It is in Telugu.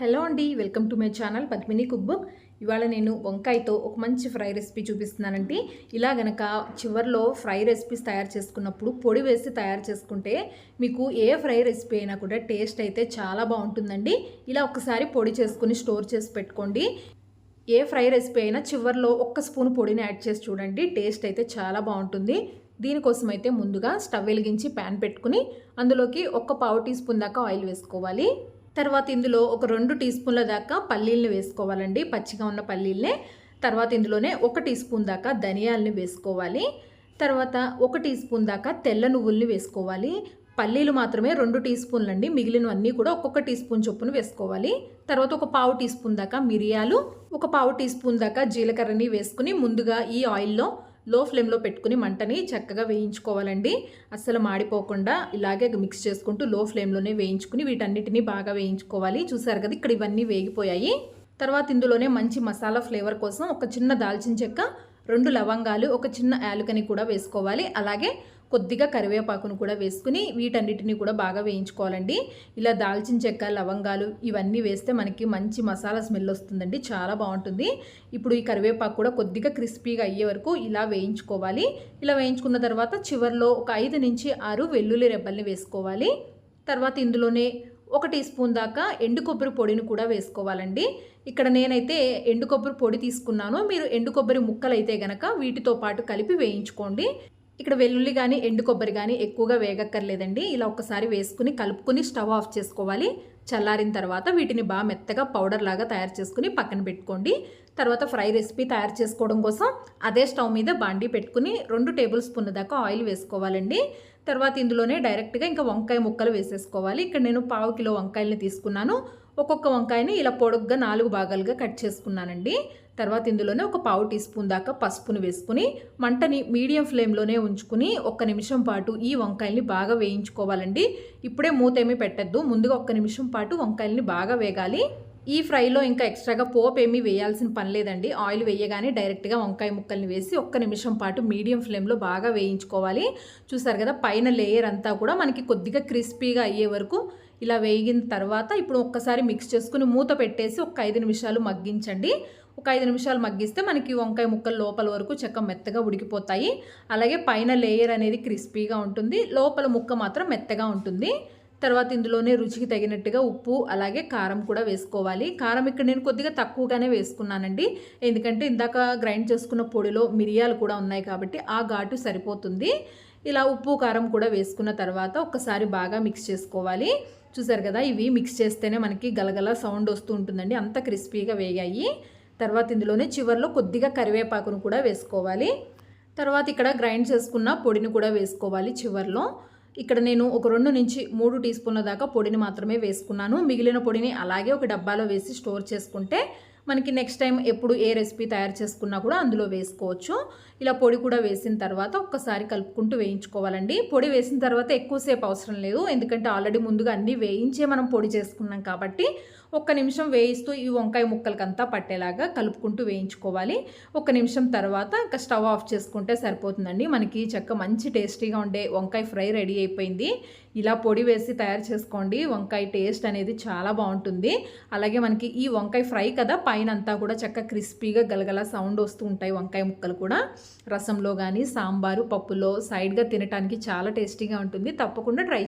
హలో అండి welcome to my channel Padmini cook book. ఇవాళ నేను వంకాయతో ఒక మంచి ఫ్రై రెసిపీ చూపిస్తున్నానండి. ఇలా గనక చివరిలో ఫ్రై రెసిపీస్ తయారు చేసుకున్నప్పుడు పొడి వేసి తయారు చేసుకుంటే మీకు ఏ ఫ్రై రెసిపీ అయినా కూడా టేస్ట్ అయితే చాలా బాగుంటుందండి. ఇలా ఒకసారి పొడి చేసుకుని స్టోర్ చేసి పెట్టుకోండి. ఏ ఫ్రై రెసిపీ అయినా చివరిలో ఒక్క స్పూన్ పొడిని యాడ్ చేసి చూడండి టేస్ట్ అయితే చాలా బాగుంటుంది. దీనికోసం అయితే ముందుగా స్టవ్ వెలిగించి ప్యాన్ పెట్టుకుని అందులోకి ఒక్క పావు టీ స్పూన్ దాకా ఆయిల్ వేసుకోవాలి. తర్వాత ఇందులో ఒక రెండు టీ స్పూన్ల దాకా పల్లీలను వేసుకోవాలండి. పచ్చిగా ఉన్న పల్లీలనే. తర్వాత ఇందులోనే ఒక టీ స్పూన్ దాకా ధనియాలని వేసుకోవాలి. తర్వాత ఒక టీ స్పూన్ దాకా తెల్ల నువ్వుల్ని వేసుకోవాలి. పల్లీలు మాత్రమే రెండు టీ స్పూన్లు అండి మిగిలినవన్నీ కూడా ఒక్కొక్క టీ స్పూన్ చొప్పున వేసుకోవాలి. తర్వాత ఒక పావు టీ స్పూన్ దాకా మిరియాలు ఒక పావు టీ స్పూన్ దాకా జీలకర్రని వేసుకుని ముందుగా ఈ ఆయిల్లో లో ఫ్లేమ్లో పెట్టుకుని మంటని చక్కగా వేయించుకోవాలండి. అస్సలు మాడిపోకుండా ఇలాగే మిక్స్ చేసుకుంటూ లో ఫ్లేమ్లోనే వేయించుకుని వీటన్నిటిని బాగా వేయించుకోవాలి. చూసారు కదా ఇక్కడ ఇవన్నీ వేగిపోయాయి. తర్వాత ఇందులోనే మంచి మసాలా ఫ్లేవర్ కోసం ఒక చిన్న దాల్చిన చెక్క రెండు లవంగాలు ఒక చిన్న యాలుకని కూడా వేసుకోవాలి. అలాగే కొద్దిగా కరివేపాకును కూడా వేసుకుని వీటన్నిటిని కూడా బాగా వేయించుకోవాలండి. ఇలా దాల్చిన చెక్క లవంగాలు ఇవన్నీ వేస్తే మనకి మంచి మసాలా స్మెల్ వస్తుందండి. చాలా బాగుంటుంది. ఇప్పుడు ఈ కరివేపాకు కూడా కొద్దిగా క్రిస్పీగా అయ్యే వరకు ఇలా వేయించుకోవాలి. ఇలా వేయించుకున్న తర్వాత చివరిలో ఒక ఐదు నుంచి ఆరు వెల్లుల్లి రెబ్బల్ని వేసుకోవాలి. తర్వాత ఇందులోనే ఒక టీ స్పూన్ దాకా ఎండు కొబ్బరి పొడిని కూడా వేసుకోవాలండి. ఇక్కడ నేనైతే ఎండు కొబ్బరి పొడి తీసుకున్నాను. మీరు ఎండు కొబ్బరి ముక్కలు అయితే గనక వీటితో పాటు కలిపి వేయించుకోండి. ఇక్కడ వెల్లుల్లి కానీ ఎండు కొబ్బరి కానీ ఎక్కువగా వేగక్కర్లేదండి. ఇలా ఒకసారి వేసుకుని కలుపుకొని స్టవ్ ఆఫ్ చేసుకోవాలి. చల్లారిన తర్వాత వీటిని బాగా మెత్తగా పౌడర్ లాగా తయారు చేసుకుని పక్కన పెట్టుకోండి. తర్వాత ఫ్రై రెసిపీ తయారు చేసుకోవడం కోసం అదే స్టవ్ మీద బాండీ పెట్టుకుని రెండు టేబుల్ స్పూన్ దాకా ఆయిల్ వేసుకోవాలండి. తర్వాత ఇందులోనే డైరెక్ట్గా ఇంకా వంకాయ ముక్కలు వేసేసుకోవాలి. ఇక్కడ నేను పావు కిలో వంకాయలని తీసుకున్నాను. ఒక్కొక్క వంకాయని ఇలా పొడుగ్గా నాలుగు భాగాలుగా కట్ చేసుకున్నానండి. తర్వాత ఇందులోనే ఒక పావు టీ స్పూన్ దాకా పసుపును వేసుకుని మంటని మీడియం ఫ్లేమ్లోనే ఉంచుకుని ఒక్క నిమిషం పాటు ఈ వంకాయల్ని బాగా వేయించుకోవాలండి. ఇప్పుడే మూతేమీ పెట్టద్దు. ముందుగా ఒక్క నిమిషం పాటు వంకాయల్ని బాగా వేగాలి. ఈ ఫ్రైలో ఇంకా ఎక్స్ట్రాగా పోపు ఏమీ వేయాల్సిన పని లేదండి. ఆయిల్ వేయగానే డైరెక్ట్గా వంకాయ ముక్కల్ని వేసి ఒక్క నిమిషం పాటు మీడియం ఫ్లేమ్లో బాగా వేయించుకోవాలి. చూసారు కదా పైన లేయర్ అంతా కూడా మనకి కొద్దిగా క్రిస్పీగా అయ్యే వరకు ఇలా వేగిన తర్వాత ఇప్పుడు ఒక్కసారి మిక్స్ చేసుకుని మూత పెట్టేసి ఒక ఐదు నిమిషాలు మగ్గించండి. ఒక ఐదు నిమిషాలు మగ్గిస్తే మనకి వంకాయ ముక్కలు లోపల వరకు చెక్క మెత్తగా ఉడికిపోతాయి. అలాగే పైన లేయర్ అనేది క్రిస్పీగా ఉంటుంది. లోపల ముక్క మాత్రం మెత్తగా ఉంటుంది. తర్వాత ఇందులోనే రుచికి తగినట్టుగా ఉప్పు అలాగే కారం కూడా వేసుకోవాలి. కారం ఇక్కడ నేను కొద్దిగా తక్కువగానే వేసుకున్నానండి. ఎందుకంటే ఇందాక గ్రైండ్ చేసుకున్న పొడిలో మిరియాలు కూడా ఉన్నాయి కాబట్టి ఆ ఘాటు సరిపోతుంది. ఇలా ఉప్పు కారం కూడా వేసుకున్న తర్వాత ఒక్కసారి బాగా మిక్స్ చేసుకోవాలి. చూసారు కదా ఇవి మిక్స్ చేస్తేనే మనకి గలగల సౌండ్ వస్తూ ఉంటుందండి. అంత క్రిస్పీగా వేగాయి. తర్వాత ఇందులోనే చివరిలో కొద్దిగా కరివేపాకును కూడా వేసుకోవాలి. తర్వాత ఇక్కడ గ్రైండ్ చేసుకున్న పొడిని కూడా వేసుకోవాలి చివరిలో. ఇక్కడ నేను ఒక రెండు నుంచి మూడు టీ స్పూన్ల దాకా పొడిని మాత్రమే వేసుకున్నాను. మిగిలిన పొడిని అలాగే ఒక డబ్బాలో వేసి స్టోర్ చేసుకుంటే మనకి నెక్స్ట్ టైం ఎప్పుడు ఏ రెసిపీ తయారు చేసుకున్నా కూడా అందులో వేసుకోవచ్చు. ఇలా పొడి కూడా వేసిన తర్వాత ఒక్కసారి కలుపుకుంటూ వేయించుకోవాలండి. పొడి వేసిన తర్వాత ఎక్కువసేపు అవసరం లేదు. ఎందుకంటే ఆల్రెడీ ముందుగా అన్నీ వేయించే మనం పొడి చేసుకున్నాం కాబట్టి ఒక్క నిమిషం వేయిస్తూ ఈ వంకాయ ముక్కలకంతా పట్టేలాగా కలుపుకుంటూ వేయించుకోవాలి. ఒక నిమిషం తర్వాత ఇంకా స్టవ్ ఆఫ్ చేసుకుంటే సరిపోతుందండి. మనకి చక్క మంచి టేస్టీగా ఉండే వంకాయ ఫ్రై రెడీ అయిపోయింది. ఇలా పొడి వేసి తయారు చేసుకోండి. వంకాయ టేస్ట్ అనేది చాలా బాగుంటుంది. అలాగే మనకి ఈ వంకాయ ఫ్రై కదా పైన అంతా కూడా చక్క క్రిస్పీగా గలగల సౌండ్ వస్తూ ఉంటాయి వంకాయ ముక్కలు కూడా. రసంలో కానీ సాంబారు పప్పులో సైడ్గా తినడానికి చాలా టేస్టీగా ఉంటుంది. తప్పకుండా ట్రై